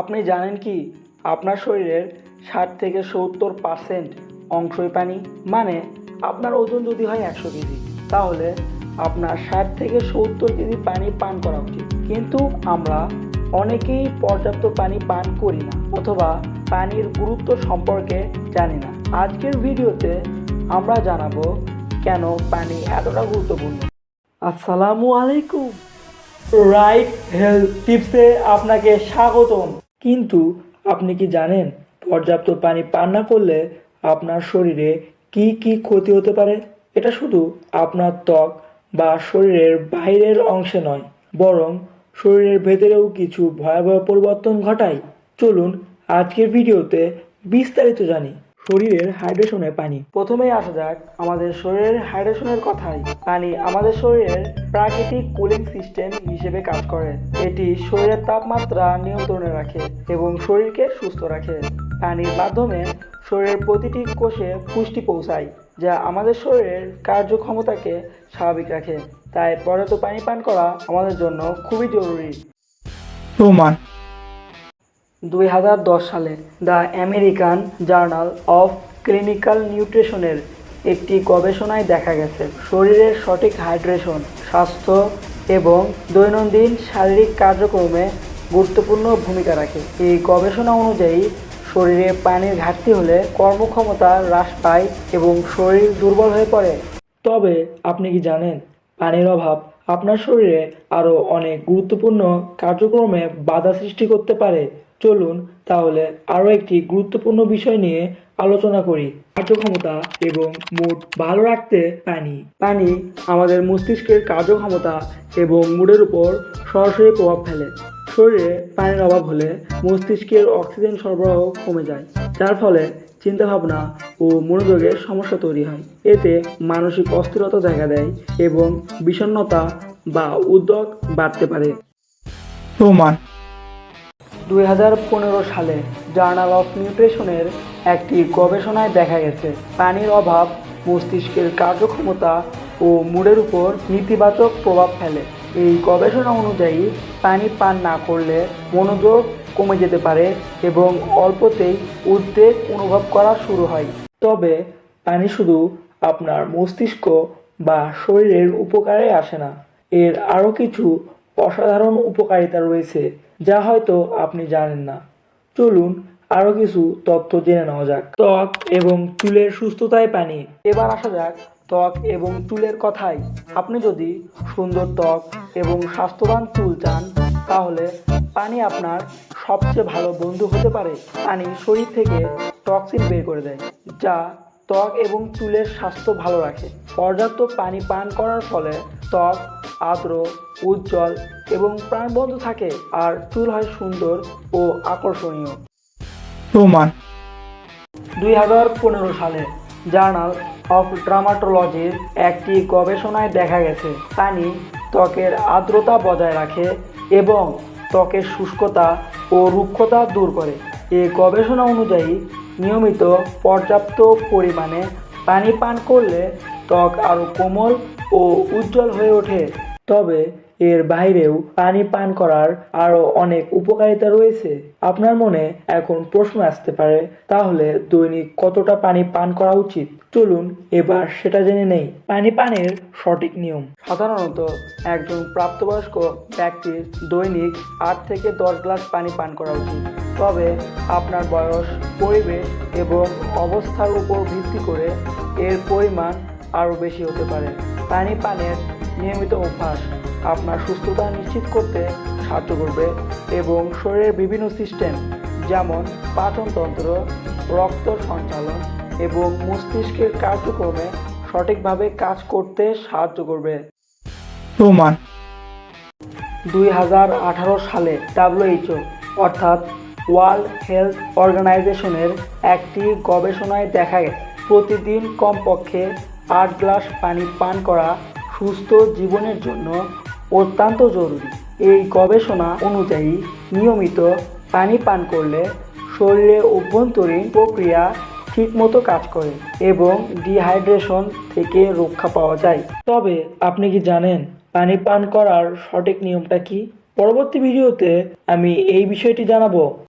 আপনি জানেন কি? আপনার শরীরের ষাট থেকে সত্তর পার্সেন্ট অংশই পানি। মানে আপনার ওজন যদি হয় একশো কেজি, তাহলে আপনার ষাট থেকে সত্তর কেজি পানি পান করা উচিত। কিন্তু আমরা অনেকেই পর্যাপ্ত পানি পান করি না অথবা পানির গুরুত্ব সম্পর্কে জানি না। আজকের ভিডিওতে আমরা জানাব কেন পানি এতটা গুরুত্বপূর্ণ। আসসালামু আলাইকুম। রাইট হেলথ টিপসে আপনাকে স্বাগতম। কিন্তু আপনি কি জানেন পর্যাপ্ত পানি পান না করলে আপনার শরীরে কি কি ক্ষতি হতে পারে? এটা শুধু আপনার ত্বক বা শরীরের বাইরের অংশে নয়, বরং শরীরের ভেতরেও কিছু ভয়াবহ পরিবর্তন ঘটায়। চলুন আজকের ভিডিওতে বিস্তারিত জানি। শরীরের হাইড্রেশনের পানি। প্রথমেই আসা যাক আমাদের শরীরের হাইড্রেশনের কথাই। পানি আমাদের শরীরের প্রাকৃতিক কুলিং সিস্টেম হিসেবে কাজ করে। এটি শরীরের তাপমাত্রা নিয়ন্ত্রণে রাখে এবং শরীরকে সুস্থ রাখে। পানির মাধ্যমে শরীরের প্রতিটি কোষে পুষ্টি পৌঁছায়, যা আমাদের শরীরের কার্যক্ষমতাকে স্বাভাবিক রাখে। তাই পর্যাপ্ত পানি পান করা আমাদের জন্য খুবই জরুরি। প্রমাণ। দুই হাজার দশ সালে the American journal of clinical নিউট্রিশনের একটি গবেষণায় দেখা গেছে, শরীরের সঠিক হাইড্রেশন, স্বাস্থ্য এবং দৈনন্দিন শারীরিক কার্যক্রমে গুরুত্বপূর্ণ ভূমিকা রাখে। এই গবেষণা অনুযায়ী, শরীরে পানির ঘাটতি হলে কর্মক্ষমতা হ্রাস পায় এবং শরীর দুর্বল হয়ে পড়ে। তবে আপনি কি জানেন, পানির অভাব আপনার শরীরে আরও অনেক গুরুত্বপূর্ণ কার্যক্রমে বাধা সৃষ্টি করতে পারে? চলুন তাহলে আরও একটি গুরুত্বপূর্ণ বিষয় নিয়ে আলোচনা করি, কার্যক্ষমতা এবং মুড ভালো রাখতে পানি। পানি আমাদের মস্তিষ্কের কার্যক্ষমতা এবং মুডের উপর সরাসরি প্রভাব ফেলে। শরীরে পানির অভাব হলে মস্তিষ্কের অক্সিজেন সরবরাহ কমে যায়, যার ফলে চিন্তাভাবনা ও মনোযোগের সমস্যা তৈরি হয়। এতে মানসিক অস্থিরতা দেখা দেয় এবং বিষণ্ণতা বা উদ্যোগ বাড়তে পারে। প্রমাণ দুই হাজার পনেরো সালে জার্নাল অফ নিউট্রিশনের একটি গবেষণায় দেখা গেছে, পানির অভাব মস্তিষ্কের কার্যক্ষমতা ও মুডের উপর নেতিবাচক প্রভাব ফেলে। এই গবেষণা অনুযায়ী, পানি পান না করলে মনোযোগ কমে যেতে পারে এবং অল্পতেই উদ্বেগ অনুভব করা শুরু হয়। তবে পানি শুধু আপনার মস্তিষ্ক বা শরীরের উপকারে আসে না, এর আরও কিছু অসাধারণ উপকারিতা রয়েছে। যা হয়তো আপনি জানেন না। চলুন আরও কিছু তথ্য জেনে নেওয়া যাক। ত্বক এবং চুলের সুস্থতায় পানি। এবার আসা যাক ত্বক এবং চুলের কথাই। আপনি যদি সুন্দর ত্বক এবং স্বাস্থ্যবান চুল চান, তাহলে পানি আপনার সবচেয়ে ভালো বন্ধু হতে পারে। পানি শরীর থেকে টক্সিন বের করে দেয়, যা ত্বক এবং চুলের স্বাস্থ্য ভালো রাখে। পর্যাপ্ত পানি পান করার ফলে ত্বক আর্দ্র উজ্জ্বল এবং প্রাণবন্ত থাকে আর চুল হয় সুন্দর ও আকর্ষণীয়। প্রমাণ। দুই হাজার পনেরো সালে জার্নাল অফ ড্রামাটোলজির একটি গবেষণায় দেখা গেছে পানি ত্বকের আর্দ্রতা বজায় রাখে এবং ত্বকের শুষ্কতা ও রুক্ষতা দূর করে। এ গবেষণা অনুযায়ী নিয়মিত পর্যাপ্ত পরিমাণে পানি পান করলে ত্বক আরও কোমল ও উজ্জ্বল হয়ে ওঠে। তবে এর বাইরেও পানি পান করার আরও অনেক উপকারিতা রয়েছে। আপনার মনে এখন প্রশ্ন আসতে পারে, তাহলে দৈনিক কতটা পানি পান করা উচিত? চলুন এবার সেটা জেনে নেই। পানি পানের সঠিক নিয়ম। সাধারণত একজন প্রাপ্তবয়স্ক ব্যক্তির দৈনিক আট থেকে দশ গ্লাস পানি পান করা উচিত। তবে আপনার বয়স পরিবেশ এবং অবস্থার উপর ভিত্তি করে এর পরিমাণ আরও বেশি হতে পারে। পানি পানের নিয়মিত অভ্যাস আপনার সুস্থতা নিশ্চিত করতে সাহায্য করবে এবং শরীরের বিভিন্ন সিস্টেম যেমন পাচনতন্ত্র রক্ত সঞ্চালন এবং মস্তিষ্কের কার্যক্রমে সঠিকভাবে কাজ করতে সাহায্য করবে। প্রমাণ। দুই হাজার আঠারো সালে ডাব্লিউএইচও অর্থাৎ ওয়ার্ল্ড হেলথ অর্গানাইজেশনের একটি গবেষণায় দেখা গেছে, প্রতিদিন কমপক্ষে আট গ্লাস পানি পান করা সুস্থ জীবনের জন্য অত্যন্ত জরুরি। এই গবেষণা অনুযায়ী নিয়মিত পানি পান করলে শরীরে অভ্যন্তরীণ প্রক্রিয়া ঠিকমতো কাজ করে এবং ডিহাইড্রেশন থেকে রক্ষা পাওয়া যায়। তবে আপনি কি জানেন পানি পান করার সঠিক নিয়মটা কি? পরবর্তী ভিডিওতে আমি এই বিষয়টি জানাব।